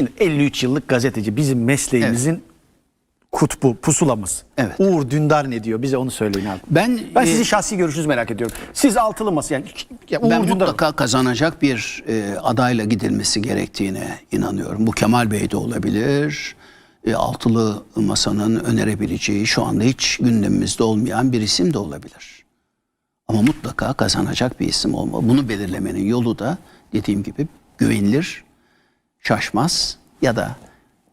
Şimdi 53 yıllık gazeteci bizim mesleğimizin kutbu, pusulamız. Evet. Uğur Dündar ne diyor? Bize onu söyleyin abi. Ben, Ben e, sizin şahsi görüşünüzü merak ediyorum. Siz altılı masa yani ya Uğur ben Dündar mutlaka kazanacak bir e, adayla gidilmesi gerektiğine inanıyorum. Bu Kemal Bey de olabilir. E, altılı masanın önerebileceği şu anda hiç gündemimizde olmayan bir isim de olabilir. Ama mutlaka kazanacak bir isim olmalı. Bunu belirlemenin yolu da dediğim gibi güvenilir, şaşmaz ya da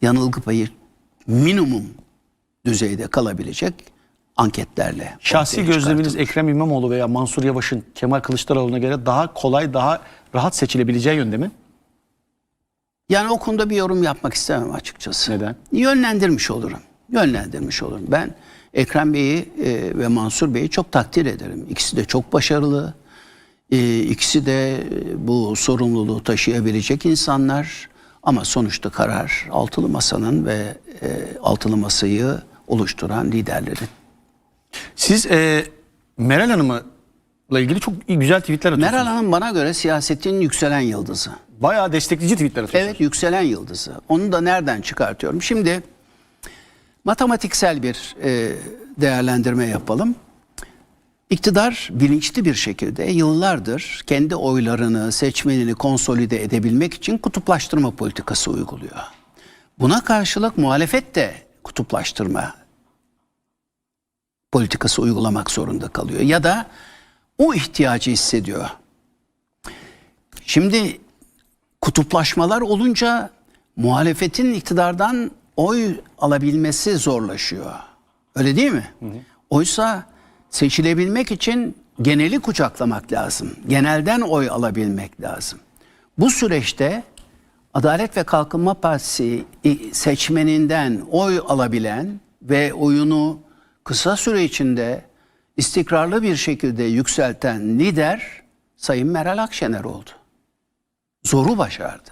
yanılgı payı minimum düzeyde kalabilecek anketlerle. Şahsi gözleminiz. Ekrem İmamoğlu veya Mansur Yavaş'ın Kemal Kılıçdaroğlu'na göre daha kolay, daha rahat seçilebileceği yönde mi? Yani o konuda bir yorum yapmak istemem açıkçası. Neden? Yönlendirmiş olurum. Yönlendirmiş olurum. Ben Ekrem Bey'i e, ve Mansur Bey'i çok takdir ederim. İkisi de çok başarılı. E, ikisi de e, bu sorumluluğu taşıyabilecek insanlar. Ama sonuçta karar altılı masanın ve e, altılı masayı oluşturan liderlerin. Siz e, Meral Hanım'la ilgili çok iyi, güzel tweetler atıyorsunuz. Meral Hanım bana göre siyasetin yükselen yıldızı. Bayağı destekleyici tweetler atıyorsunuz. Evet yükselen yıldızı. Onu da nereden çıkartıyorum? Şimdi matematiksel bir e, değerlendirme yapalım. İktidar bilinçli bir şekilde yıllardır kendi oylarını, seçmenini konsolide edebilmek için kutuplaştırma politikası uyguluyor. Buna karşılık muhalefet de kutuplaştırma politikası uygulamak zorunda kalıyor. Ya da o ihtiyacı hissediyor. Şimdi kutuplaşmalar olunca muhalefetin iktidardan oy alabilmesi zorlaşıyor. Öyle değil mi? Oysa seçilebilmek için geneli kucaklamak lazım. Genelden oy alabilmek lazım. Bu süreçte Adalet ve Kalkınma Partisi seçmeninden oy alabilen ve oyunu kısa süre içinde istikrarlı bir şekilde yükselten lider Sayın Meral Akşener oldu zoru başardı.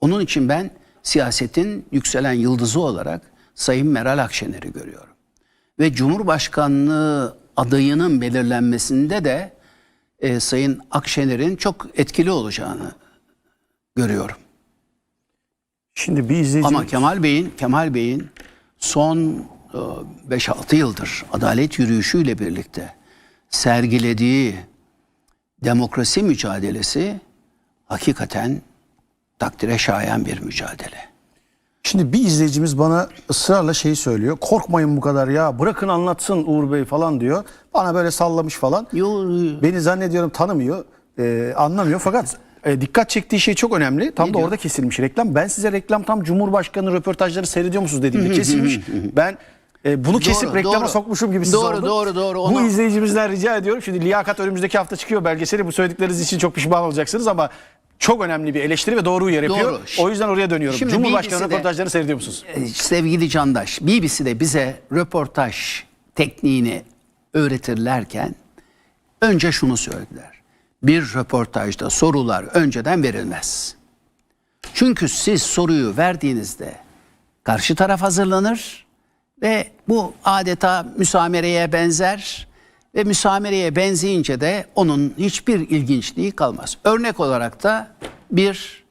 Onun için ben siyasetin yükselen yıldızı olarak Sayın Meral Akşener'i görüyorum. Ve Cumhurbaşkanlığı adayının belirlenmesinde de e, Sayın Akşener'in çok etkili olacağını görüyorum. Şimdi bir izleyici... Ama Kemal Bey'in Kemal Bey'in son e, 5-6 yıldır adalet yürüyüşüyle birlikte sergilediği demokrasi mücadelesi hakikaten takdire şayan bir mücadele. Şimdi bir izleyicimiz bana ısrarla şeyi söylüyor. Korkmayın bu kadar ya bırakın anlatsın Uğur Bey falan diyor. Bana böyle sallamış falan. Yo, Beni zannediyorum tanımıyor, e, anlamıyor fakat e, dikkat çektiği şey çok önemli. Tam da diyor? orada kesilmiş reklam. Ben size reklam tam Cumhurbaşkanı röportajları seyrediyor musunuz dediğimde kesilmiş. ben e, bunu kesip reklama doğru. sokmuşum gibi siz Doğru, oldu. doğru, doğru. Bu Onu- izleyicimizden rica ediyorum. Şimdi liyakat önümüzdeki hafta çıkıyor belgeseli. Bu söyledikleriniz için çok pişman olacaksınız ama çok önemli bir eleştiri ve doğru uyarı yapıyor. O yüzden oraya dönüyorum. Şimdi Cumhurbaşkanı BBC'de röportajlarını seyrediyor musunuz? E, sevgili Candaş, BBC'de bize röportaj tekniğini öğretirlerken önce şunu söylediler. Bir röportajda sorular önceden verilmez. Çünkü siz soruyu verdiğinizde karşı taraf hazırlanır ve bu adeta müsamereye benzer ve müsamereye benzeyince de onun hiçbir ilginçliği kalmaz. Örnek olarak da bir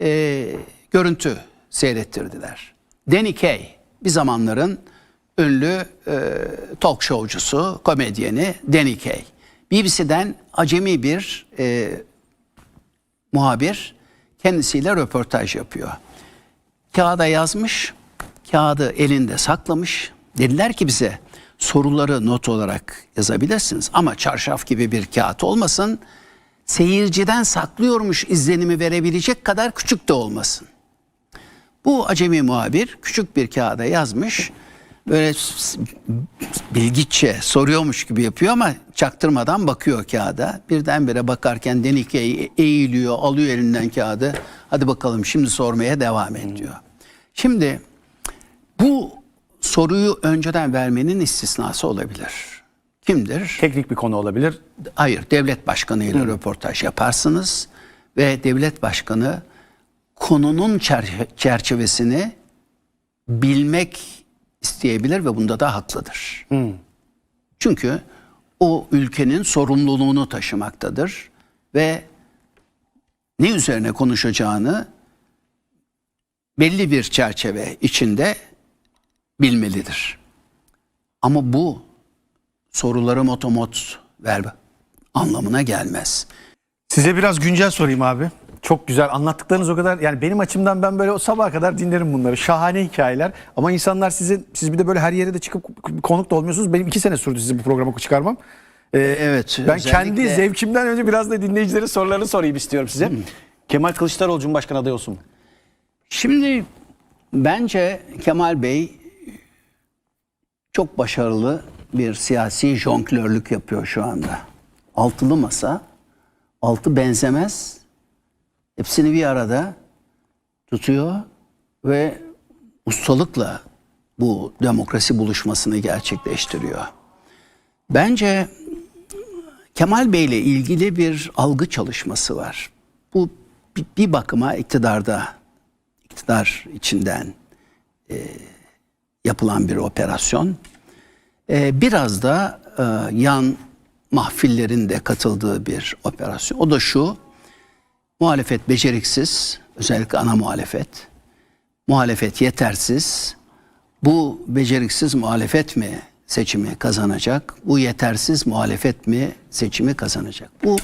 e, görüntü seyrettirdiler. Danny Kaye bir zamanların ünlü e, talk showcusu, komedyeni Danny Kaye. BBC'den acemi bir e, muhabir kendisiyle röportaj yapıyor. Kağıda yazmış, kağıdı elinde saklamış. Dediler ki bize soruları not olarak yazabilirsiniz ama çarşaf gibi bir kağıt olmasın. Seyirciden saklıyormuş izlenimi verebilecek kadar küçük de olmasın. Bu acemi muhabir küçük bir kağıda yazmış. Böyle bilgiçe soruyormuş gibi yapıyor ama çaktırmadan bakıyor kağıda. Birdenbire bakarken Denike eğiliyor, alıyor elinden kağıdı. Hadi bakalım şimdi sormaya devam et diyor. Şimdi bu soruyu önceden vermenin istisnası olabilir. Kimdir? Teknik bir konu olabilir. Hayır, devlet başkanıyla röportaj yaparsınız ve devlet başkanı konunun çer- çerçevesini bilmek isteyebilir ve bunda da haklıdır. Çünkü o ülkenin sorumluluğunu taşımaktadır ve ne üzerine konuşacağını belli bir çerçeve içinde bilmelidir. Ama bu soruları motomot ver anlamına gelmez. Size biraz güncel sorayım abi. Çok güzel anlattıklarınız o kadar yani benim açımdan ben böyle o sabaha kadar dinlerim bunları. Şahane hikayeler ama insanlar sizin siz bir de böyle her yere de çıkıp konuk da olmuyorsunuz. Benim iki sene sürdü sizi bu programa çıkarmam. Ee, Evet. ben özellikle- kendi zevkimden önce biraz da dinleyicilerin sorularını sorayım istiyorum size. Kemal Kılıçdaroğlu Cumhurbaşkanı adayı olsun mu? Şimdi bence Kemal Bey çok başarılı bir siyasi jonglörlük yapıyor şu anda. Altılı masa, altı benzemez. Hepsini bir arada tutuyor ve ustalıkla bu demokrasi buluşmasını gerçekleştiriyor. Bence Kemal Bey ile ilgili bir algı çalışması var. Bu bir- bakıma iktidarda, iktidar içinden e, yapılan bir operasyon. E, biraz da e, yan mahfillerin de katıldığı bir operasyon. O da şu, muhalefet beceriksiz, özellikle ana muhalefet. Muhalefet yetersiz. Bu beceriksiz muhalefet mi seçimi kazanacak? Bu yetersiz muhalefet mi seçimi kazanacak? Bu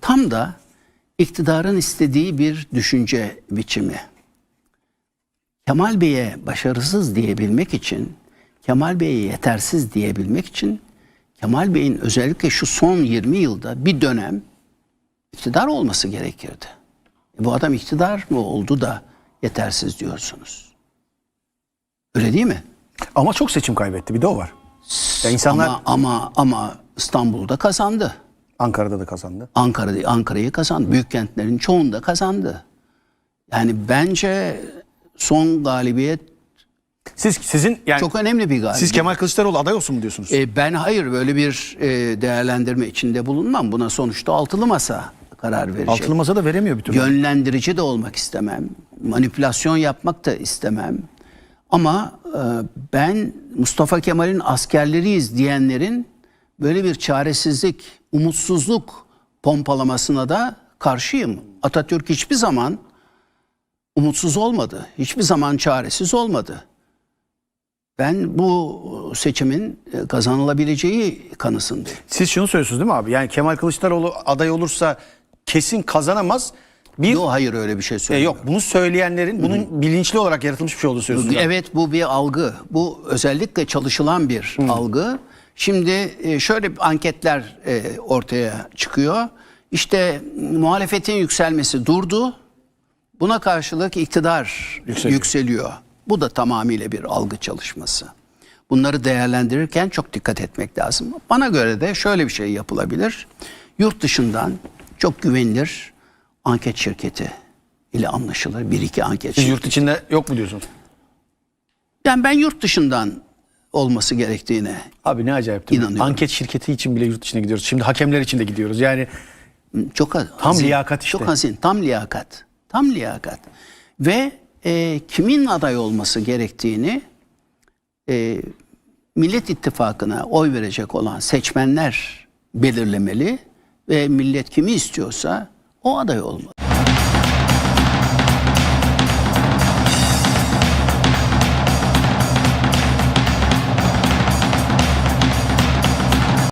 tam da iktidarın istediği bir düşünce biçimi. Kemal Bey'e başarısız diyebilmek için, Kemal Bey'e yetersiz diyebilmek için Kemal Bey'in özellikle şu son 20 yılda bir dönem iktidar olması gerekirdi. E bu adam iktidar mı oldu da yetersiz diyorsunuz? Öyle değil mi? Ama çok seçim kaybetti bir de o var. Ya insanlar Ama ama ama İstanbul'da kazandı. Ankara'da da kazandı. Ankara'da Ankara'yı kazandı. Büyük kentlerin çoğunda kazandı. Yani bence son galibiyet Siz sizin yani çok önemli bir galibiyet. siz Kemal Kılıçdaroğlu aday olsun mu diyorsunuz? E, ben hayır böyle bir e, değerlendirme içinde bulunmam. Buna sonuçta altılı masa karar verecek. Altılı masa da veremiyor bir türlü. Yönlendirici de olmak istemem. Manipülasyon yapmak da istemem. Ama e, ben Mustafa Kemal'in askerleriyiz diyenlerin böyle bir çaresizlik, umutsuzluk pompalamasına da karşıyım. Atatürk hiçbir zaman umutsuz olmadı. Hiçbir zaman çaresiz olmadı. Ben bu seçimin e, kazanılabileceği kanısındayım. Siz şunu söylüyorsunuz değil mi abi? Yani Kemal Kılıçdaroğlu aday olursa kesin kazanamaz. Bir Yok hayır öyle bir şey E, söylemiyorum. yok bunu söyleyenlerin bunun bilinçli olarak yaratılmış bir şey olduğunu söylüyorsunuz. Evet bu bir algı. Bu özellikle çalışılan bir algı. Şimdi e, şöyle anketler e, ortaya çıkıyor. İşte muhalefetin yükselmesi durdu. Buna karşılık iktidar Yükseliyor. yükseliyor. Bu da tamamıyla bir algı çalışması. Bunları değerlendirirken çok dikkat etmek lazım. Bana göre de şöyle bir şey yapılabilir. Yurt dışından çok güvenilir anket şirketi ile anlaşılır. Bir iki anket Siz şirketi. yurt içinde yok mu diyorsunuz? Yani ben yurt dışından olması gerektiğine Abi ne acayip değil? İnanıyorum. Anket şirketi için bile yurt dışına gidiyoruz. Şimdi hakemler için de gidiyoruz. Yani çok ha- Tam hazin, liyakat işte. Çok hazin, tam liyakat. Tam liyakat. Ve e, kimin aday olması gerektiğini e, Millet İttifakı'na oy verecek olan seçmenler belirlemeli ve millet kimi istiyorsa o aday olmalı.